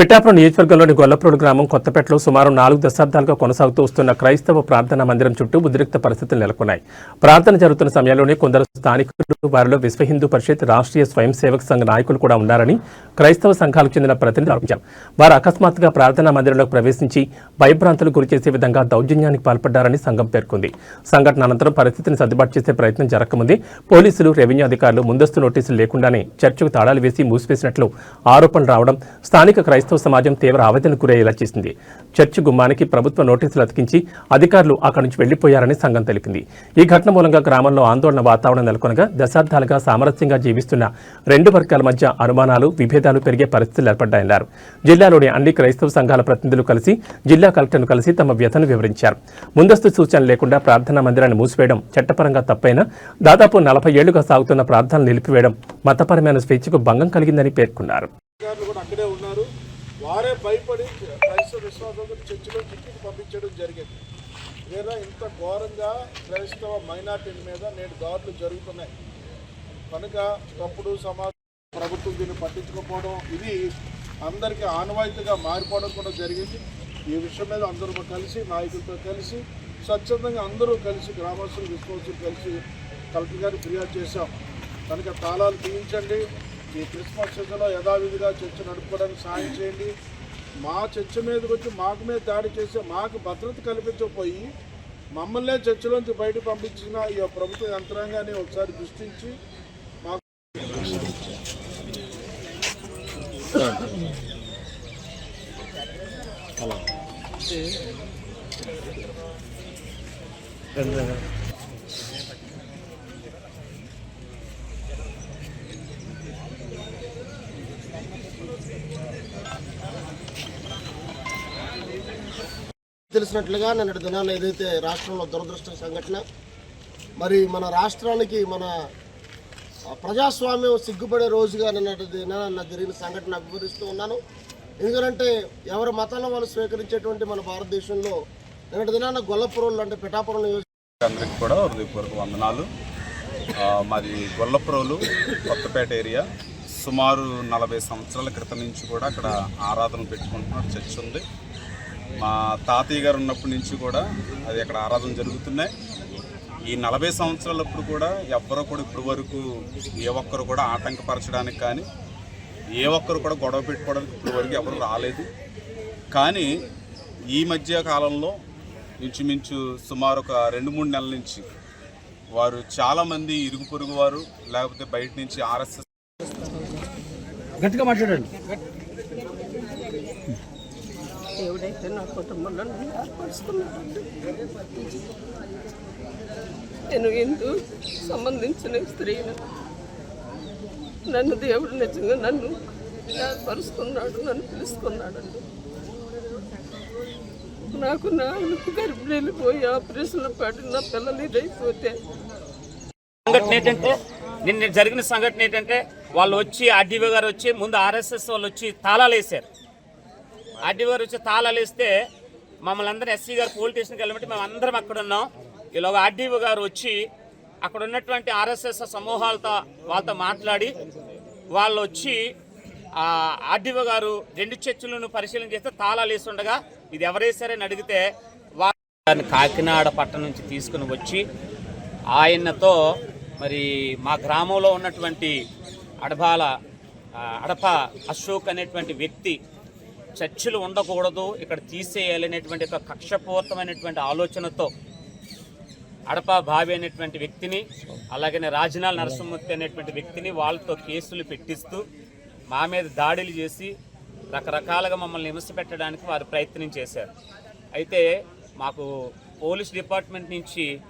పిఠాపురం నియోజకవర్గంలోని గొల్లప్రోడు గ్రామం కొత్తపేటలో సుమారు నాలుగు దశాబ్దాలుగా కొనసాగుతూ వస్తున్న క్రైస్తవ ప్రార్థనా మందిరం చుట్టూ ఉద్రిక్త పరిస్థితులు నెలకొన్నాయి. ప్రార్థన జరుగుతున్న సమయంలోనే కొందరు స్థానికులు వారిలో విశ్వ హిందూ పరిషత్ రాష్ట్రీయ స్వయం సేవక సంఘ నాయకులు కూడా ఉన్నారని క్రైస్తవ సంఘాలకు చెందిన ప్రతినిధులు ఆరోపించారు. వారు అకస్మాత్తుగా ప్రార్థనా మందిరంలోకి ప్రవేశించి భయభ్రాంతులు గురిచేసే విధంగా దౌర్జన్యానికి పాల్పడ్డారని సంఘం పేర్కొంది. సంఘటన అనంతరం పరిస్థితిని సర్దుబాటు చేసే ప్రయత్నం జరగకముందే పోలీసులు రెవెన్యూ అధికారులు ముందస్తు నోటీసులు లేకుండానే చర్చకు తాళాలు వేసి మూసివేసినట్లు ఆరోపణలు రావడం స్థానిక క్రైస్తవ సమాజం తీవ్ర ఆవేదనకు గురయ్యేలా చేసింది. చర్చి గుమ్మానికి ప్రభుత్వ నోటీసులు అతికించి అధికారులు అక్కడి నుంచి వెళ్ళిపోయారని సంఘం తెలిపింది. ఈ ఘటన మూలంగా గ్రామంలో ఆందోళన వాతావరణం నెలకొనగా దశాబ్దాలుగా సామరస్యంగా జీవిస్తున్న రెండు వర్గాల మధ్య అనుమానాలు విభేదాలు పెరిగే పరిస్థితులు ఏర్పడ్డాయన్నారు. జిల్లాలోని అన్ని క్రైస్తవ సంఘాల ప్రతినిధులు కలిసి జిల్లా కలెక్టర్ను కలిసి తమ వ్యతను వివరించారు. ముందస్తు సూచన లేకుండా ప్రార్థనా మందిరాన్ని మూసివేయడం చట్టపరంగా తప్పైనా దాదాపు నలభై ఏళ్ళుగా సాగుతున్న ప్రార్థనలు నిలిపివేయడం మతపరమైన స్వేచ్ఛకు భంగం కలిగిందని పేర్కొన్నారు అధికారులు కూడా అక్కడే ఉన్నారు వారే భయపడి క్రైస్తవ విశ్వాసంతో చర్చిలో ఇంటికి పంపించడం జరిగింది. లేదా ఇంత ఘోరంగా క్రైస్తవ మైనార్టీల మీద నేడు దాడులు జరుగుతున్నాయి. కనుక తప్పుడు సమాజం ప్రభుత్వం దీన్ని పట్టించుకోకపోవడం ఇది అందరికీ ఆనవాయితీగా మారిపోవడం కూడా జరిగింది. ఈ విషయం మీద అందరూ కలిసి నాయకులతో కలిసి స్వచ్ఛందంగా అందరూ కలిసి గ్రామస్తులు విశ్వాసులు కలిసి కలెక్టర్ గారికి ఫిర్యాదు చేశాం. కనుక తాళాలు తీయించండి. ఈ క్రిస్మస్ సీజన్లో యథావిధిగా చర్చ నడుపుకోవడానికి సాయం చేయండి. మా చర్చ మీదకి వచ్చి మాకు మీద దాడి చేసి మాకు భద్రత కల్పించకపోయి మమ్మల్నే చర్చలోంచి బయటకు పంపించిన ఈ ప్రభుత్వ యంత్రాంగాన్ని ఒకసారి దృష్టించి మాకు తెలిసినట్లుగా నిన్నటి దినాన్ని ఏదైతే రాష్ట్రంలో దురదృష్ట సంఘటన మరి మన రాష్ట్రానికి మన ప్రజాస్వామ్యం సిగ్గుపడే రోజుగా నిన్నటి దినాన్న జరిగిన సంఘటన వివరిస్తూ ఉన్నాను. ఎందుకంటే ఎవరి మతాలను వాళ్ళు స్వీకరించేటువంటి మన భారతదేశంలో నిన్నటి దినాన్న గొల్లపురంలో అంటే పిఠాపురం అందరికి కూడా హృదయపూర్వక వందనాలు. మరి మాది కొత్తపేట ఏరియా. సుమారు నలభై సంవత్సరాల క్రితం నుంచి కూడా అక్కడ ఆరాధన పెట్టుకుంటున్నారు చర్చ్ ఉంది. మా తాతయ్య గారు ఉన్నప్పటి నుంచి కూడా అది అక్కడ ఆరాధన జరుగుతున్నాయి. ఈ నలభై సంవత్సరాలప్పుడు కూడా ఎవ్వరూ కూడా ఇప్పటి వరకు ఏ ఒక్కరు కూడా ఆటంకపరచడానికి కానీ ఏ ఒక్కరు కూడా గొడవ పెట్టుకోవడానికి ఇప్పటి వరకు ఎవరు రాలేదు. కానీ ఈ మధ్య కాలంలో ఇంచుమించు సుమారు ఒక రెండు మూడు నెలల నుంచి వారు చాలామంది ఇరుగు పొరుగు వారు లేకపోతే బయట నుంచి ఆర్ఎస్ఎస్ గట్టిగా మాట్లాడండి. దేవుడైతే నా కుటుంబంలో నన్ను నేను హిందూ సంబంధించిన స్త్రీని నన్ను దేవుడు నిజంగా నన్ను ఏర్పరుస్తున్నాడు నన్ను పిలుస్తున్నాడండి. నాకు నా గర్భిణీలు పోయి ఆపరేషన్లో పడిన నా పిల్లలు ఇదైపోతే సంఘటన ఏంటంటే నిన్న జరిగిన సంఘటన ఏంటంటే వాళ్ళు వచ్చి ఆర్డీఓ గారు వచ్చి ముందు ఆర్ఎస్ఎస్ వాళ్ళు వచ్చి తాళాలు వేశారు ఆర్డీఓ గారు వచ్చి తాళాలు వేస్తే మమ్మల్ని అందరం ఎస్సీ గారు పోలీస్ స్టేషన్కి వెళ్ళమంటే మేము అందరం అక్కడ ఉన్నాం. ఈలోగా ఆర్డీఓ గారు వచ్చి అక్కడ ఉన్నటువంటి ఆర్ఎస్ఎస్ సమూహాలతో వాళ్ళతో మాట్లాడి వాళ్ళు వచ్చి ఆర్డీఓ గారు రెండు చర్చలను పరిశీలన చేస్తే తాళాలు వేసి ఉండగా ఇది ఎవరేసారని అడిగితే వారిని కాకినాడ పట్టణం నుంచి తీసుకుని వచ్చి ఆయనతో మరి మా గ్రామంలో ఉన్నటువంటి అడబాల అడప అశోక్ అనేటువంటి వ్యక్తి చర్చిలు ఉండకూడదు. ఇక్కడ తీసేయాలనేటువంటి ఒక కక్షపూర్తమైనటువంటి ఆలోచనతో అడప భావి అనేటువంటి వ్యక్తిని అలాగనే రాజనాల నరసింహమూర్తి అనేటువంటి వ్యక్తిని వాళ్ళతో కేసులు పెట్టిస్తూ మా మీద దాడులు చేసి రకరకాలుగా మమ్మల్ని హింస పెట్టడానికి వారు ప్రయత్నం చేశారు. అయితే మాకు పోలీస్ డిపార్ట్మెంట్ నుంచి